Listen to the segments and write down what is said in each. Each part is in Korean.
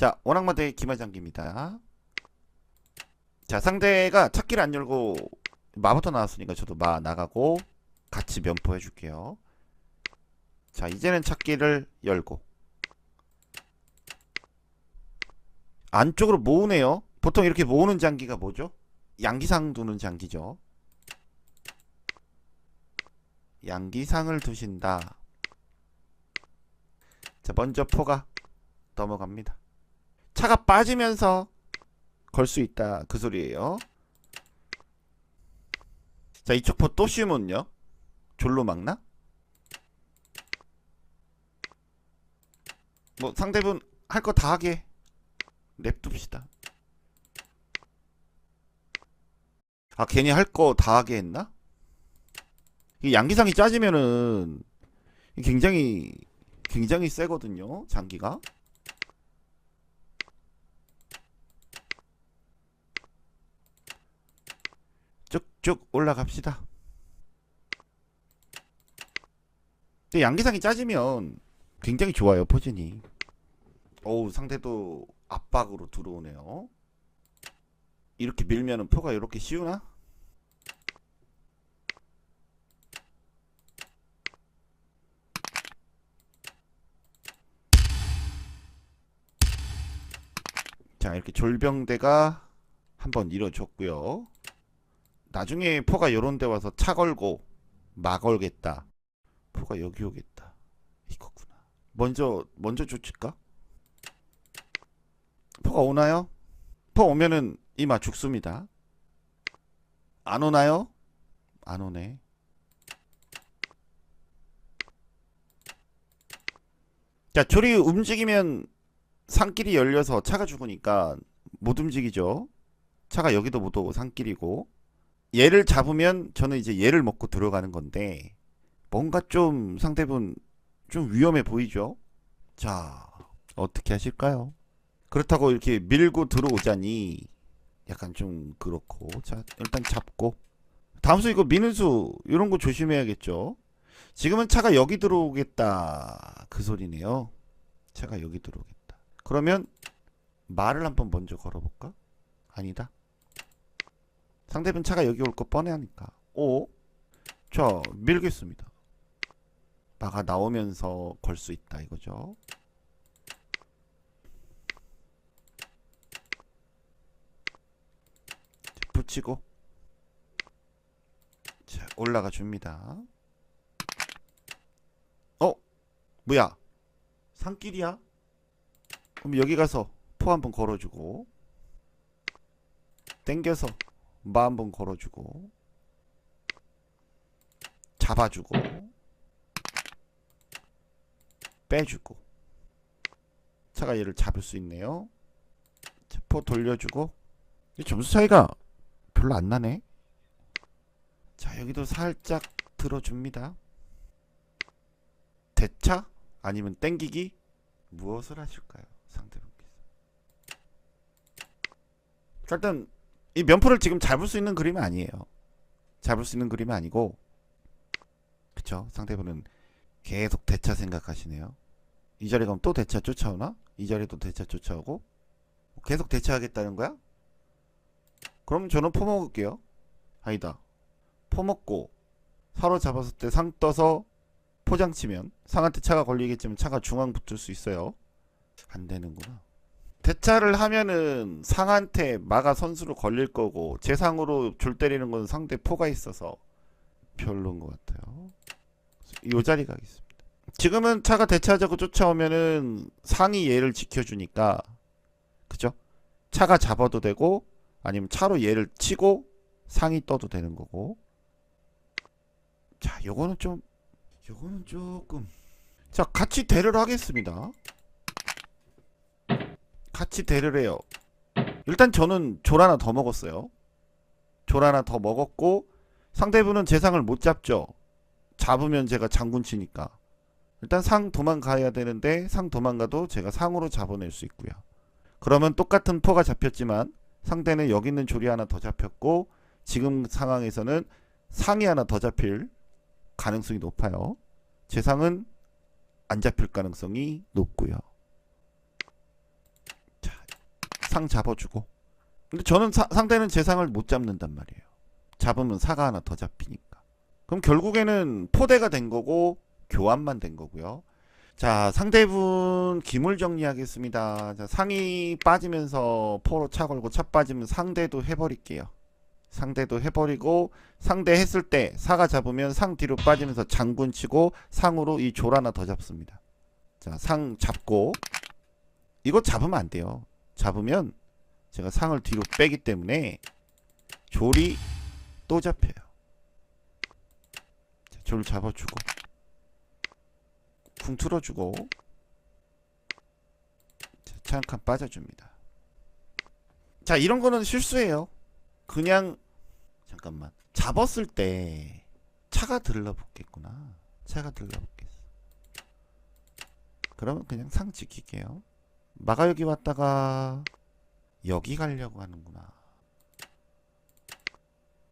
자, 원악마대 기마장기입니다. 자, 상대가 찾기를 안 열고 마부터 나왔으니까 저도 마 나가고 같이 면포 해줄게요. 자, 이제는 찾기를 열고 안쪽으로 모으네요. 보통 이렇게 모으는 장기가 뭐죠? 양기상 두는 장기죠. 양기상을 두신다. 자, 먼저 포가 넘어갑니다. 차가 빠지면서 걸 수 있다. 그 소리예요. 자, 이쪽 포또 씌우면요. 졸로 막나? 뭐 상대분 할 거 다 하게 냅둡시다. 아, 괜히 할 거 다 하게 했나? 이 양기상이 짜지면은 굉장히 굉장히 세거든요. 장기가. 쭉쭉 올라갑시다. 근데 양기상이 짜지면 굉장히 좋아요. 포진이. 어우 상대도 압박으로 들어오네요. 이렇게 밀면은 포가 이렇게 씌우나? 자 이렇게 졸병대가 한번 이뤄줬고요. 나중에 포가 요런 데 와서 차 걸고 막 걸겠다. 포가 여기 오겠다. 이거구나. 먼저 먼저 쫓을까? 포가 오나요? 포 오면은 이마 죽습니다. 안 오나요? 안 오네. 자, 조리 움직이면 산길이 열려서 차가 죽으니까 못 움직이죠. 차가 여기도 못 오고 산길이고 얘를 잡으면 저는 이제 얘를 먹고 들어가는 건데 뭔가 좀 상대분 좀 위험해 보이죠. 자, 어떻게 하실까요? 그렇다고 이렇게 밀고 들어오자니 약간 좀 그렇고. 자 일단 잡고. 다음 수 이거 미는 수 이런 거 조심해야겠죠? 지금은 차가 여기 들어오겠다. 그 소리네요. 차가 여기 들어오겠다. 그러면 말을 한번 먼저 걸어볼까? 아니다 상대편 차가 여기 올 거 뻔해 하니까. 오? 자 밀겠습니다. 마가 나오면서 걸 수 있다 이거죠. 붙이고. 자 올라가 줍니다. 어? 뭐야? 산길이야? 그럼 여기 가서 포 한번 걸어주고. 땡겨서 마 한 번 걸어주고 잡아주고 빼주고 차가 얘를 잡을 수 있네요 자, 포 돌려주고 이 점수 차이가 별로 안 나네. 자, 여기도 살짝 들어줍니다. 대차? 아니면 땡기기? 무엇을 하실까요? 상대분께서. 자, 일단 이 면포를 지금 잡을 수 있는 그림은 아니에요. 잡을 수 있는 그림은 아니고 그쵸? 상대분은 계속 대차 생각하시네요. 이 자리 가면 또 대차 쫓아오나? 이 자리도 대차 쫓아오고 계속 대차하겠다는 거야? 그럼 저는 포 먹을게요. 아니다. 포 먹고 사로 잡았을 때 상 떠서 포장 치면 상한테 차가 걸리겠지만 차가 중앙 붙을 수 있어요. 안 되는구나. 대차를 하면은 상한테 마가 선수로 걸릴 거고 제 상으로 줄 때리는 건 상대 포가 있어서 별로인 것 같아요. 이 자리 가겠습니다. 지금은 차가 대차하자고 쫓아오면은 상이 얘를 지켜주니까 그죠? 차가 잡아도 되고 아니면 차로 얘를 치고 상이 떠도 되는 거고 자 요거는 좀 요거는 조금 자 같이 대를 하겠습니다 같이 대를 해요. 일단 저는 졸 하나 더 먹었어요. 졸 하나 더 먹었고 상대분은 제 상을 못 잡죠. 잡으면 제가 장군 치니까. 일단 상 도망가야 되는데 상 도망가도 제가 상으로 잡아낼 수 있고요. 그러면 똑같은 포가 잡혔지만 상대는 여기 있는 조리 하나 더 잡혔고 지금 상황에서는 상이 하나 더 잡힐 가능성이 높아요. 제 상은 안 잡힐 가능성이 높고요. 상 잡아주고. 근데 저는 사- 상대는 제 상을 못 잡는단 말이에요. 잡으면 사가 하나 더 잡히니까. 그럼 결국에는 포대가 된 거고 교환만 된 거고요. 자, 상대분 기물 정리하겠습니다. 자, 상이 빠지면서 포로 차 걸고 차 빠지면 상대도 해버릴게요. 상대도 해버리고 상대 했을 때 사가 잡으면 상 뒤로 빠지면서 장군 치고 상으로 이 졸 하나 더 잡습니다. 자, 상 잡고 이거 잡으면 안 돼요. 잡으면 제가 상을 뒤로 빼기 때문에 졸이 또 잡혀요. 자, 졸 잡아주고 쿵 틀어주고 차 한 칸 빠져줍니다. 자 이런 거는 실수예요. 그냥 잠깐만 잡았을 때 차가 들러붙겠구나. 차가 들러붙겠어. 그러면 그냥 상 지킬게요. 마가 여기 왔다가 여기 가려고 하는구나.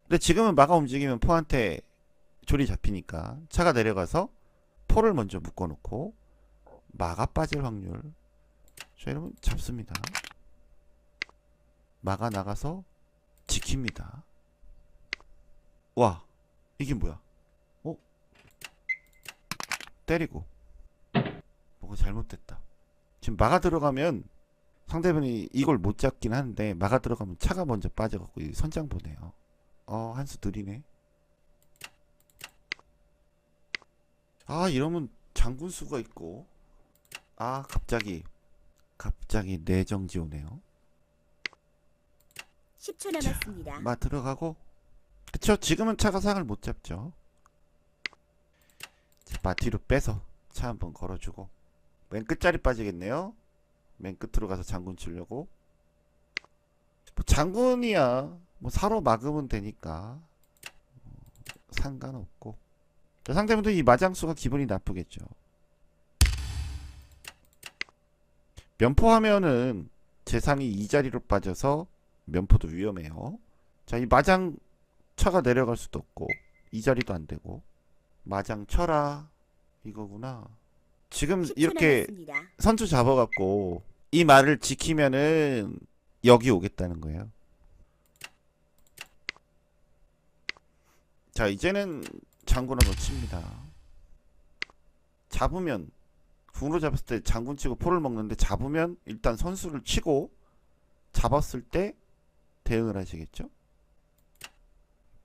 근데 지금은 마가 움직이면 포한테 졸이 잡히니까 차가 내려가서 포를 먼저 묶어놓고 마가 빠질 확률 자 이러면 잡습니다. 마가 나가서 지킵니다. 와 이게 뭐야? 어? 때리고 뭐가 잘못됐다. 지금 마가 들어가면 상대방이 이걸 못 잡긴 하는데 마가 들어가면 차가 먼저 빠져갖고 이 선장 보네요. 어 한 수 느리네. 아 이러면 장군 수가 있고 아 갑자기 갑자기 내정지 오네요. 10초 남았습니다. 마 들어가고 그쵸 지금은 차가 상을 못 잡죠 자, 마 뒤로 빼서 차 한번 걸어주고 맨 끝자리 빠지겠네요. 맨 끝으로 가서 장군 치려고. 뭐 장군이야. 뭐 사로 막으면 되니까. 뭐 상관없고. 자, 상대분도 이 마장수가 기분이 나쁘겠죠. 면포하면은 재상이 이 자리로 빠져서 면포도 위험해요. 자, 이 마장 차가 내려갈 수도 없고 이 자리도 안 되고. 마장 쳐라 이거구나. 지금 10초 이렇게 남았습니다. 선수 잡아갖고 이 말을 지키면은 여기 오겠다는 거예요. 자 이제는 장군을 놓칩니다. 잡으면 궁으로 잡았을 때 장군 치고 포를 먹는데 잡으면 일단 선수를 치고 잡았을 때 대응을 하시겠죠?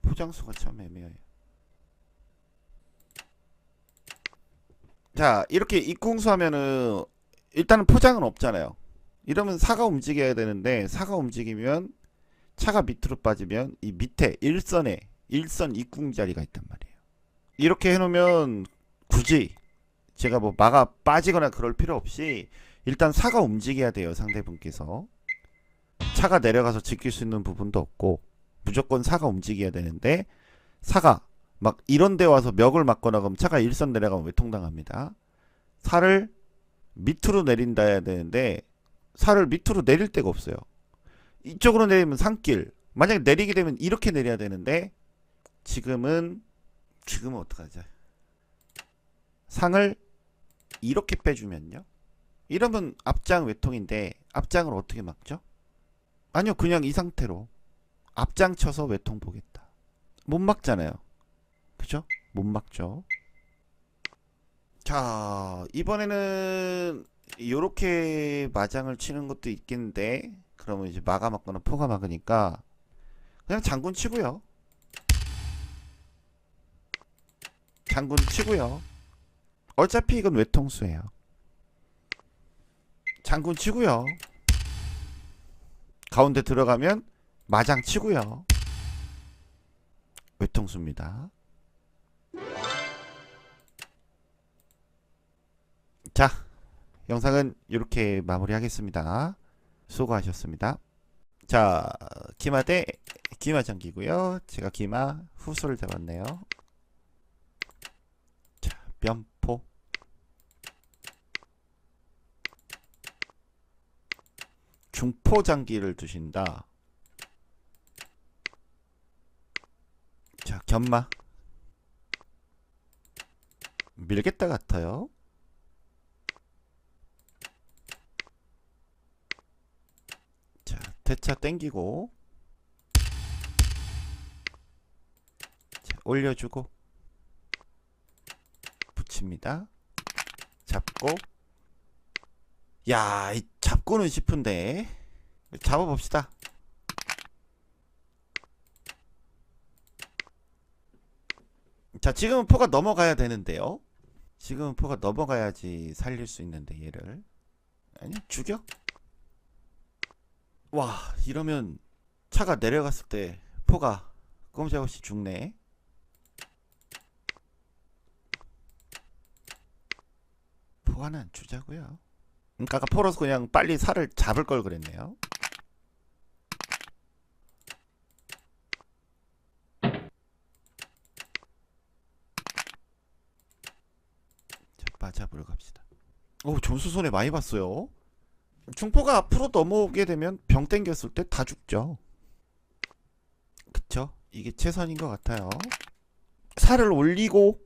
포장수가 참 애매해요. 자 이렇게 입궁수 하면은 일단은 포장은 없잖아요. 이러면 사가 움직여야 되는데 사가 움직이면 차가 밑으로 빠지면 이 밑에 일선에 일선 입궁 자리가 있단 말이에요. 이렇게 해놓으면 굳이 제가 뭐 마가 빠지거나 그럴 필요 없이 일단 사가 움직여야 돼요 상대분께서 차가 내려가서 지킬 수 있는 부분도 없고 무조건 사가 움직여야 되는데 사가 막 이런 데 와서 멱을 맞거나 그러면 차가 일선 내려가면 외통당합니다. 살을 밑으로 내린다 해야 되는데 살을 밑으로 내릴 데가 없어요. 이쪽으로 내리면 산길. 만약에 내리게 되면 이렇게 내려야 되는데 지금은 지금은 어떡하죠? 상을 이렇게 빼주면요. 이러면 앞장 외통인데 앞장을 어떻게 막죠? 아니요, 그냥 이 상태로 앞장 쳐서 외통 보겠다. 못 막잖아요. 그죠? 못 막죠. 자, 이번에는 요렇게 마장을 치는 것도 있겠는데 그러면 이제 마가 막거나 포가 막으니까 그냥 장군 치고요. 장군 치고요. 어차피 이건 외통수예요. 장군 치고요. 가운데 들어가면 마장 치고요. 외통수입니다. 자, 영상은 이렇게 마무리하겠습니다. 수고하셨습니다. 자, 기마 대 기마 장기고요. 제가 기마 후수를 잡았네요. 자, 면포. 중포 장기를 두신다. 자, 견마. 밀겠다 같아요. 자, 대차 땡기고 자, 올려주고 붙입니다. 잡고 야, 이 잡고는 싶은데 잡아봅시다. 자, 지금은 포가 넘어가야 되는데요. 지금은 포가 넘어가야지 살릴 수 있는데 얘를 아니 죽여? 와 이러면 차가 내려갔을 때 포가 꼼짝없이 죽네. 포 하나 안 주자고요. 그러니까 아까 포로서 그냥 빨리 살을 잡을 걸 그랬네요. 자, 맞잡으러 갑시다. 오, 점수 손해 많이 봤어요. 중포가 앞으로 넘어오게 되면 병 땡겼을 때 다 죽죠. 그쵸? 이게 최선인 것 같아요. 살을 올리고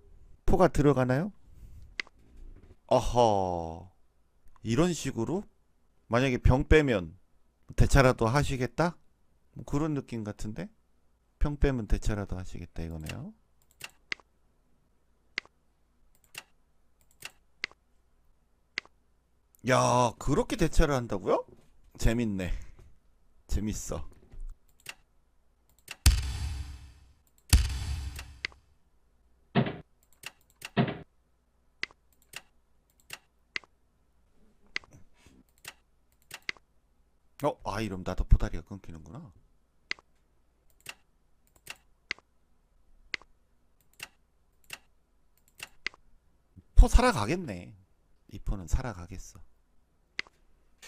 포가 들어가나요? 어허. 이런 식으로? 만약에 병 빼면 대차라도 하시겠다? 뭐 그런 느낌 같은데? 병 빼면 대차라도 하시겠다 이거네요. 야, 그렇게 대차를 한다고요? 재밌네. 재밌어. 어, 아, 이러면 나도 포다리가 끊기는구나. 포 살아가겠네. 이 포는 살아가겠어.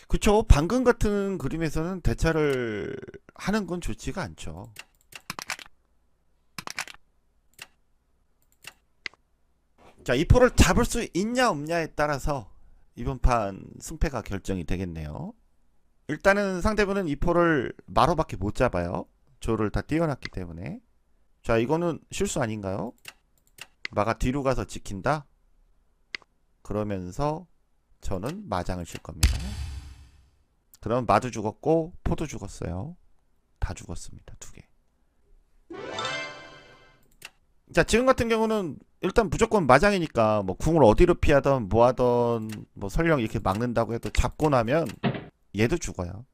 그쵸. 방금 같은 그림에서는 대차를 하는 건 좋지가 않죠. 자, 이 포를 잡을 수 있냐 없냐에 따라서 이번 판 승패가 결정이 되겠네요. 일단은 상대분은 이 포를 마로밖에 못 잡아요. 조를 다 띄워놨기 때문에. 자, 이거는 실수 아닌가요? 마가 뒤로 가서 지킨다? 그러면서 저는 마장을 칠 겁니다. 그럼 마도 죽었고 포도 죽었어요. 다 죽었습니다. 두 개. 자 지금 같은 경우는 일단 무조건 마장이니까 뭐 궁을 어디로 피하던 뭐하던 뭐 설령 이렇게 막는다고 해도 잡고 나면 얘도 죽어요.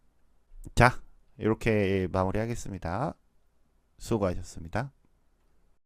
자 이렇게 마무리하겠습니다. 수고하셨습니다.